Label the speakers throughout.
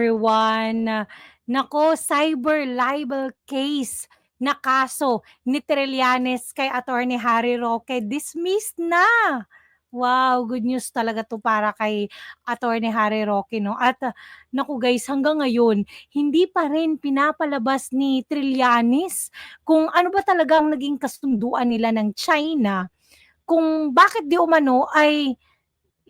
Speaker 1: everyone. Nako, cyber libel case na kaso ni Trillanes kay Attorney Harry Roque dismissed na. Wow, good news talaga 'to para kay Attorney Harry Roque 'no at ah, naku guys hanggang ngayon hindi pa rin pinapalabas ni Trillanes kung ano ba talaga ang naging kasunduan nila ng China, kung bakit di umano ay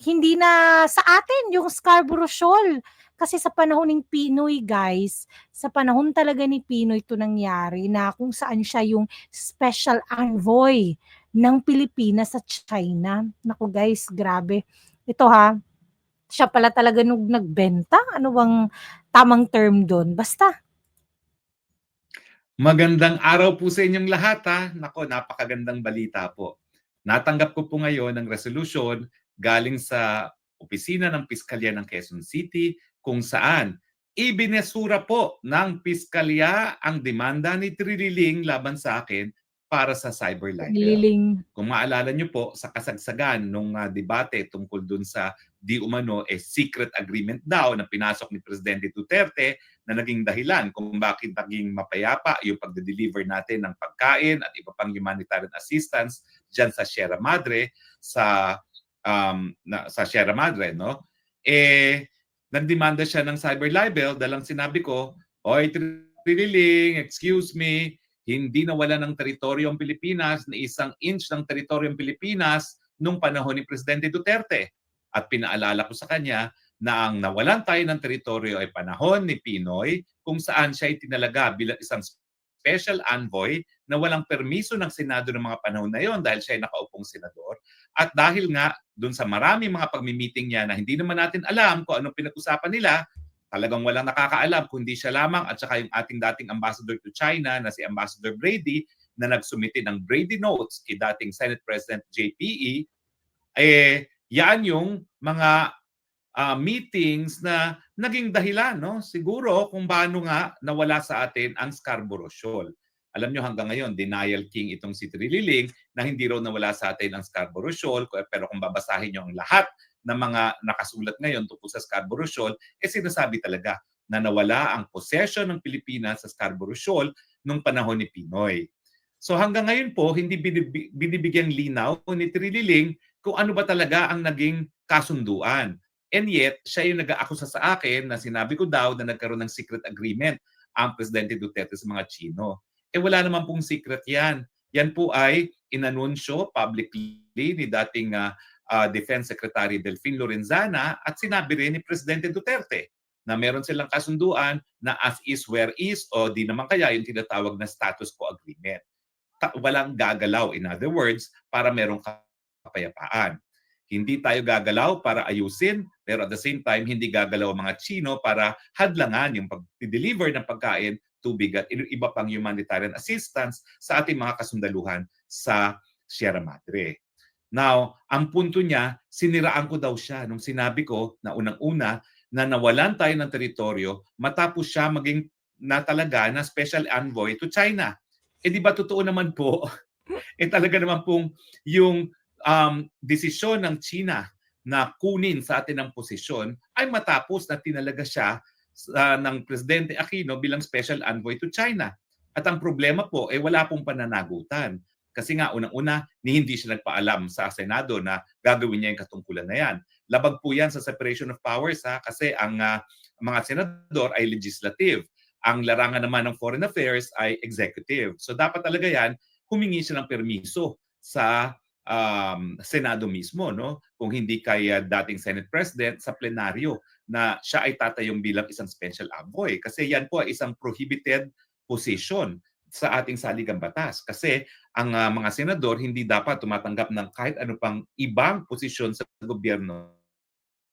Speaker 1: hindi na sa atin yung Scarborough Shoal. Kasi sa panahon ng Pinoy guys, sa panahon talaga ni Pinoy 'to nangyari na kung saan siya yung special envoy ng Pilipinas sa China. Naku guys, grabe. Ito ha, siya pala talaga nung nagbenta, ano bang tamang term dun? Basta.
Speaker 2: Magandang araw po sa inyong lahat ha. Nako, napakagandang balita po. Natanggap ko po ngayon ang resolusyon galing sa opisina ng Piskalya ng Quezon City kung saan ibinesura po ng Piskalya ang demanda ni Trililing laban sa akin para sa cyber libel.
Speaker 1: Liling.
Speaker 2: Kung maalala niyo po sa kasagsagan nung uh, debate tungkol dun sa di umano eh secret agreement daw na pinasok ni Presidente Duterte na naging dahilan kung bakit naging mapayapa yung pagde-deliver natin ng pagkain at iba pang humanitarian assistance diyan sa Sierra Madre sa um, na, sa Sierra Madre no eh nagdemanda siya ng cyber libel dalang sinabi ko oy Trililing excuse me hindi nawala ng teritoryo ang Pilipinas na isang inch ng teritoryo ang Pilipinas nung panahon ni Presidente Duterte. At pinaalala ko sa kanya na ang nawalan tayo ng teritoryo ay panahon ni Pinoy kung saan siya ay tinalaga bilang isang special envoy na walang permiso ng Senado ng mga panahon na yon dahil siya ay nakaupong senador. At dahil nga dun sa marami mga pagmi-meeting niya na hindi naman natin alam kung anong pinag-usapan nila, talagang walang nakakaalam kundi siya lamang at saka yung ating dating ambassador to China na si Ambassador Brady na nagsumite ng Brady Notes kay dating Senate President JPE, eh yan yung mga uh, meetings na naging dahilan, no? Siguro kung paano nga nawala sa atin ang Scarborough Shoal. Alam nyo hanggang ngayon, denial king itong si Trililing na hindi raw nawala sa atin ang Scarborough Shoal. Pero kung babasahin nyo ang lahat ng mga nakasulat ngayon tungkol sa Scarborough Shoal, eh sinasabi talaga na nawala ang possession ng Pilipinas sa Scarborough Shoal nung panahon ni Pinoy. So hanggang ngayon po, hindi binibigyang linaw ni Trililing kung ano ba talaga ang naging kasunduan. And yet, siya yung nag-aakusa sa akin na sinabi ko daw na nagkaroon ng secret agreement ang Presidente Duterte sa mga Chino. Eh wala naman pong secret yan. Yan po ay inanunsyo publicly ni dating uh, uh, Defense Secretary Delfin Lorenzana at sinabi rin ni Presidente Duterte na meron silang kasunduan na as is where is o di naman kaya yung tinatawag na status quo agreement. Ta- walang gagalaw in other words para merong kapayapaan. Hindi tayo gagalaw para ayusin, pero at the same time, hindi gagalaw ang mga Chino para hadlangan yung pag-deliver ng pagkain, tubig at iba pang humanitarian assistance sa ating mga kasundaluhan sa Sierra Madre. Now, ang punto niya, siniraan ko daw siya nung sinabi ko na unang-una na nawalan tayo ng teritoryo matapos siya maging na talaga na special envoy to China. Eh di ba totoo naman po, eh talaga naman pong yung um, desisyon ng China na kunin sa atin ang posisyon ay matapos na tinalaga siya uh, ng Presidente Aquino bilang special envoy to China. At ang problema po ay eh, wala pong pananagutan. Kasi nga unang-una, ni hindi siya nagpaalam sa Senado na gagawin niya yung katungkulan na yan. Labag po yan sa separation of powers ha, kasi ang uh, mga senador ay legislative. Ang larangan naman ng foreign affairs ay executive. So dapat talaga yan, humingi siya ng permiso sa um, Senado mismo, no? Kung hindi kay dating Senate President sa plenaryo na siya ay tatayong bilang isang special envoy. Kasi yan po ay isang prohibited position sa ating saligang batas. Kasi ang uh, mga senador hindi dapat tumatanggap ng kahit ano pang ibang posisyon sa gobyerno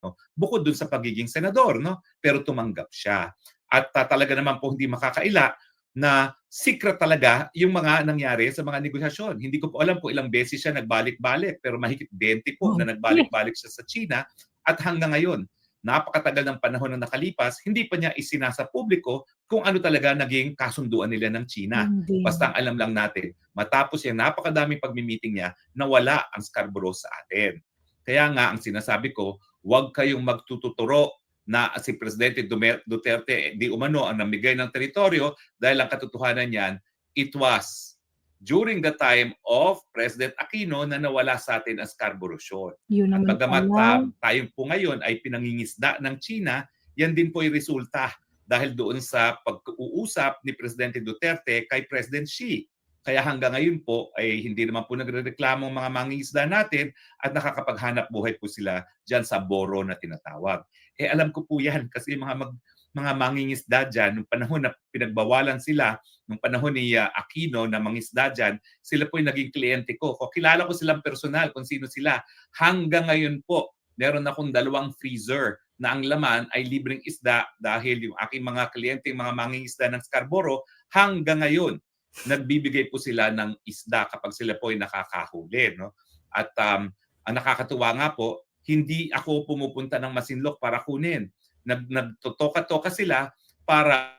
Speaker 2: no? bukod dun sa pagiging senador no pero tumanggap siya at uh, talaga naman po hindi makakaila na secret talaga yung mga nangyari sa mga negosasyon. Hindi ko po alam kung ilang beses siya nagbalik-balik pero mahigit 20 po na oh, nagbalik-balik siya sa China at hanggang ngayon napakatagal ng panahon na nakalipas, hindi pa niya isinasa publiko kung ano talaga naging kasunduan nila ng China. Hindi. Basta ang alam lang natin, matapos yung napakadaming pagmi-meeting niya, nawala ang Scarborough sa atin. Kaya nga, ang sinasabi ko, huwag kayong magtututuro na si Presidente Duterte di umano ang namigay ng teritoryo dahil ang katotohanan niyan, it was during the time of President Aquino na nawala sa atin ang Scarborough Shoal.
Speaker 1: Yun
Speaker 2: At bagamat
Speaker 1: pala.
Speaker 2: ah, tayo po ngayon ay pinangingisda ng China, yan din po ay resulta dahil doon sa pag-uusap ni Presidente Duterte kay President Xi. Kaya hanggang ngayon po ay hindi naman po nagrereklamo ang mga mangingisda natin at nakakapaghanap buhay po sila dyan sa boro na tinatawag. Eh alam ko po yan kasi mga mag, mga mangingisda dyan, nung panahon na pinagbawalan sila, nung panahon ni ah, Aquino na mangisda dyan, sila po yung naging kliyente ko. Ko kilala ko silang personal kung sino sila. Hanggang ngayon po, meron akong dalawang freezer na ang laman ay libreng isda dahil yung aking mga kliyente, mga mangingisda ng Scarborough, hanggang ngayon, nagbibigay po sila ng isda kapag sila po ay nakakahuli. No? At um, ang nakakatuwa nga po, hindi ako pumupunta ng Masinlok para kunin. Nag, nagtotoka-toka sila para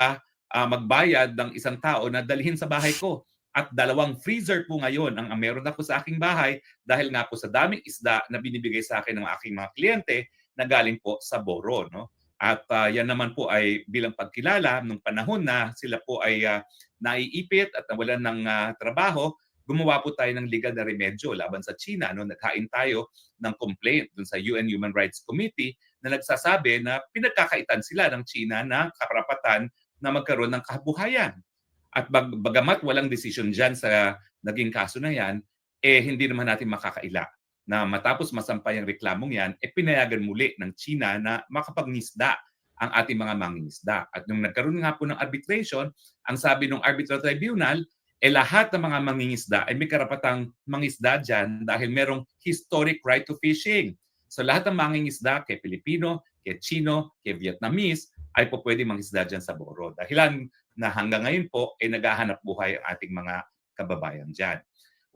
Speaker 2: ah, magbayad ng isang tao na dalhin sa bahay ko. At dalawang freezer po ngayon ang, meron ako sa aking bahay dahil nga po sa daming isda na binibigay sa akin ng aking mga kliyente na galing po sa Boro. No? At ah, yan naman po ay bilang pagkilala nung panahon na sila po ay ah, naiipit at nawalan ng ah, trabaho, gumawa po tayo ng legal na remedyo laban sa China. No? Naghain tayo ng complaint dun sa UN Human Rights Committee na nagsasabi na pinagkakaitan sila ng China na karapatan na magkaroon ng kabuhayan. At bag, bagamat walang decision dyan sa naging kaso na yan, eh hindi naman natin makakaila na matapos masampay ang reklamong yan, eh pinayagan muli ng China na makapagnisda ang ating mga mangingisda. At nung nagkaroon nga po ng arbitration, ang sabi ng arbitral tribunal, eh lahat ng mga mangingisda ay may karapatang mangisda dyan dahil merong historic right to fishing. So lahat ng mangingisda, kay Pilipino, kay Chino, kay Vietnamese, ay po pwede mangisda dyan sa Boro. Dahilan na hanggang ngayon po ay naghahanap buhay ang ating mga kababayan dyan.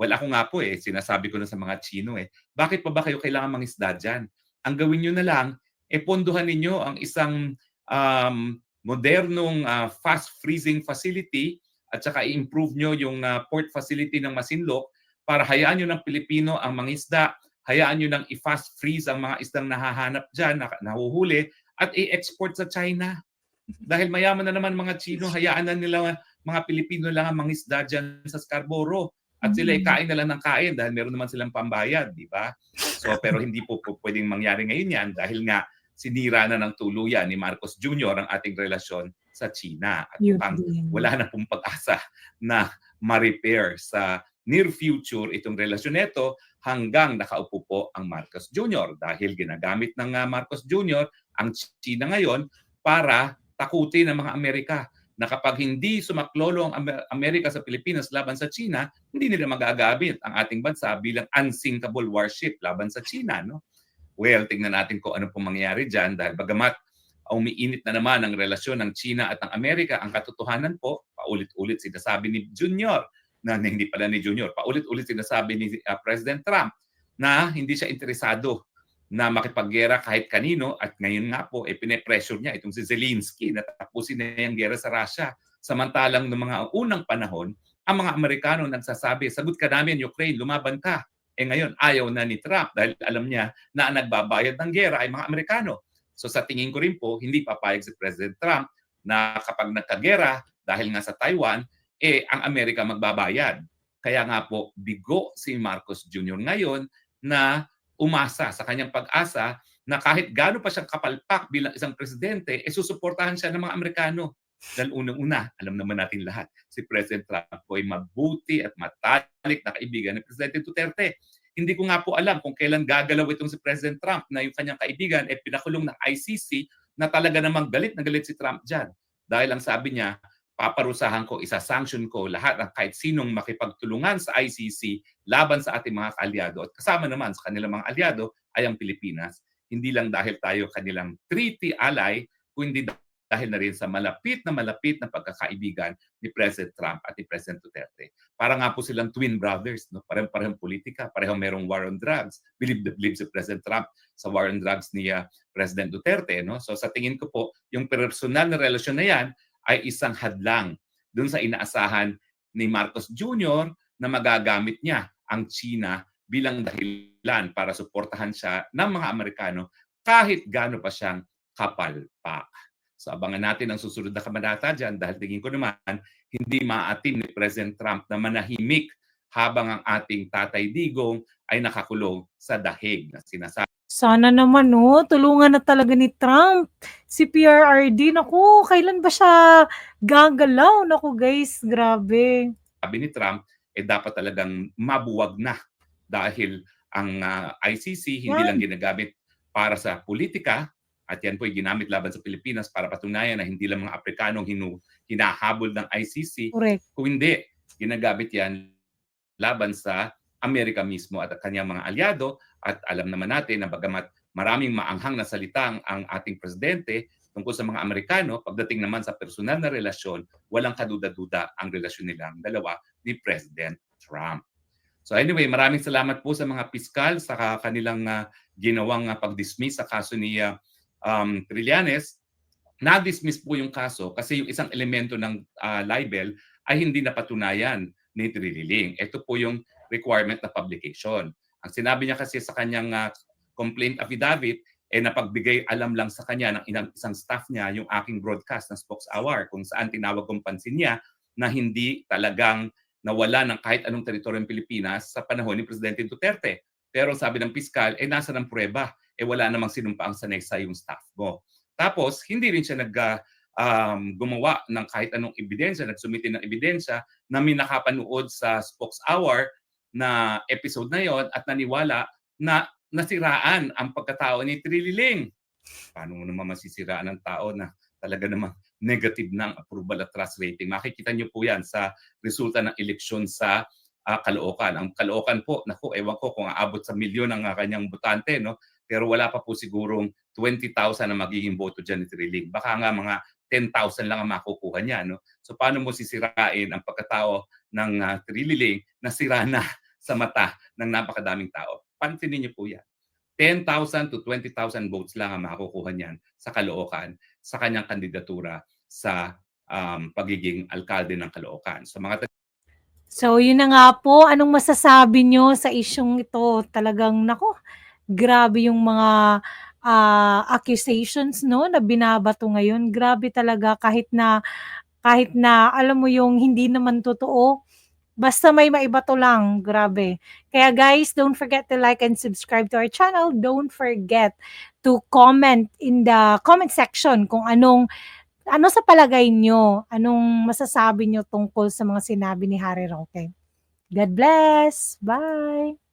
Speaker 2: Well, ako nga po eh, sinasabi ko na sa mga Chino eh, bakit pa ba kayo kailangan mangisda dyan? Ang gawin nyo na lang, eh pondohan ninyo ang isang um, modernong ah, fast freezing facility at saka i-improve nyo yung ah, port facility ng Masinloc para hayaan nyo ng Pilipino ang mangisda, hayaan nyo ng i-fast freeze ang mga isdang nahahanap dyan, na, nahuhuli, at i-export sa China. Dahil mayaman na naman mga Chino, hayaan na nila mga Pilipino lang ang mangisda dyan sa Scarborough. At sila ay
Speaker 1: Mm.
Speaker 2: kain na lang ng kain dahil meron naman silang pambayad, di ba? So pero hindi po, po pwedeng mangyari ngayon yan dahil nga sinira na ng tuluyan ni Marcos Jr. ang ating relasyon sa China. At
Speaker 1: Yun
Speaker 2: mukhang
Speaker 1: din.
Speaker 2: wala na pong pag-asa na ma-repair sa near future itong relasyon nito hanggang nakaupo po ang Marcos Jr. Dahil ginagamit ng Marcos Jr. ang China ngayon para takutin ang mga Amerika na kapag hindi sumaklolo ang Amer- Amerika sa Pilipinas laban sa China, hindi nila magagamit ang ating bansa bilang unsinkable warship laban sa China. No? Well, tingnan natin kung ano pong mangyayari dyan dahil bagamat umiinit na naman ang relasyon ng China at ng Amerika, ang katotohanan po, paulit-ulit sinasabi ni Junior, na hindi pala ni Junior, paulit-ulit sinasabi ni uh, President Trump na hindi siya interesado na makipaggera kahit kanino at ngayon nga po, eh, pine-pressure niya itong si Zelensky na tapusin na yung gera sa Russia. Samantalang noong mga unang panahon, ang mga Amerikano nagsasabi, sagot ka namin Ukraine, lumaban ka. Eh ngayon, ayaw na ni Trump dahil alam niya na ang nagbabayad ng gera ay mga Amerikano. So sa tingin ko rin po, hindi papayag si President Trump na kapag nagkagera dahil nga sa Taiwan, eh ang Amerika magbabayad. Kaya nga po, bigo si Marcos Jr. ngayon na umasa sa kanyang pag-asa na kahit gaano pa siyang kapalpak bilang isang presidente, eh susuportahan siya ng mga Amerikano. Dahil unang-una, alam naman natin lahat, si President Trump po ay mabuti at matalik na kaibigan ni Presidente Duterte. Hindi ko nga po alam kung kailan gagalaw itong si President Trump na yung kanyang kaibigan ay pinakulong ng ICC na talaga namang galit na galit si Trump dyan. Dahil ang sabi niya, paparusahan ko, isa-sanction ko lahat ng kahit sinong makipagtulungan sa ICC laban sa ating mga kaalyado at kasama naman sa kanilang mga alyado ay ang Pilipinas. Hindi lang dahil tayo kanilang treaty ally, kundi dahil na rin sa malapit na malapit na pagkakaibigan ni President Trump at ni President Duterte. Para nga po silang twin brothers, no? parehong-parehong politika, parehong merong war on drugs. Believe the believe si President Trump sa war on drugs ni uh, President Duterte. No? So sa tingin ko po, yung personal na relasyon na yan ay isang hadlang dun sa inaasahan ni Marcos Jr. na magagamit niya ang China bilang dahilan para suportahan siya ng mga Amerikano kahit gaano pa siyang kapalpak. So abangan natin ang susunod na kabanata dyan dahil tingin ko naman hindi maatim ni President Trump na manahimik habang ang ating tatay Digong ay nakakulong sa dahig na sinasabi
Speaker 1: Sana naman 'no, tulungan na talaga ni Trump si PRRD. Naku, kailan ba siya gagalaw? Naku guys, grabe.
Speaker 2: ni Trump, eh dapat talagang mabuwag na dahil ang ah, ICC hindi
Speaker 1: Yan.
Speaker 2: lang ginagamit para sa politika at yan po ay ginamit laban sa Pilipinas para patunayan na hindi lang mga Aprikanong hinu, hinahabol ng ICC
Speaker 1: Correct.
Speaker 2: kung hindi, ginagamit yan laban sa Amerika mismo at ang kanyang mga alyado at alam naman natin na bagamat maraming maanghang na salita ang, ating presidente tungkol sa mga Amerikano, pagdating naman sa personal na relasyon, walang kaduda-duda ang relasyon nilang dalawa ni President Trump. So anyway, maraming salamat po sa mga piskal sa ka- kanilang ah, ginawang ah, pag-dismiss sa kaso ni ah, um, Trillanes. Na-dismiss po yung kaso kasi yung isang elemento ng ah, libel ay hindi napatunayan ni Trililing. Ito po yung requirement na publication. Ang sinabi niya kasi sa kanyang ah, complaint affidavit, eh napagbigay alam lang sa kanya ng inang, isang staff niya yung aking broadcast ng Spokes Hour kung saan tinawag kong pansin niya na hindi talagang nawala ng kahit anong teritoryo ng Pilipinas sa panahon ni Presidente Duterte. Pero sabi ng piskal, eh nasa ng prueba, eh wala namang sinumpaang sanay sa yung staff mo. Tapos, hindi rin siya nag um, gumawa ng kahit anong ebidensya, nagsumite ng ebidensya na may nakapanood sa Spokes Hour na episode na yon at naniwala na nasiraan ang pagkatao ni Trililing. Paano mo naman masisiraan ng tao na talaga namang negative ng approval at trust rating? Makikita niyo po yan sa resulta ng eleksyon sa ah, Caloocan. Ang Caloocan po, naku, ewan ko kung aabot sa milyon ang ah, kanyang botante, no? Pero wala pa po sigurong 20,000 na magiging boto dyan ni Triling. Baka nga mga 10,000 lang ang makukuha niya, no? So paano mo sisirain ang pagkatao ng uh, Triling na sira na sa mata ng napakadaming tao? Pansinin niyo po yan. 10,000 to 20,000 votes lang ang makukuha niyan sa Caloocan sa kanyang kandidatura sa um, pagiging alkalde ng Caloocan. So mga
Speaker 1: So yun na nga po, anong masasabi nyo sa isyong ito? Talagang nako, grabe yung mga ah, accusations no na binabato ngayon. Grabe talaga kahit na kahit na alam mo yung hindi naman totoo. Basta may maibato lang, grabe. Kaya guys, don't forget to like and subscribe to our channel. Don't forget to comment in the comment section kung anong ano sa palagay nyo, anong masasabi nyo tungkol sa mga sinabi ni Harry Roque. God bless. Bye.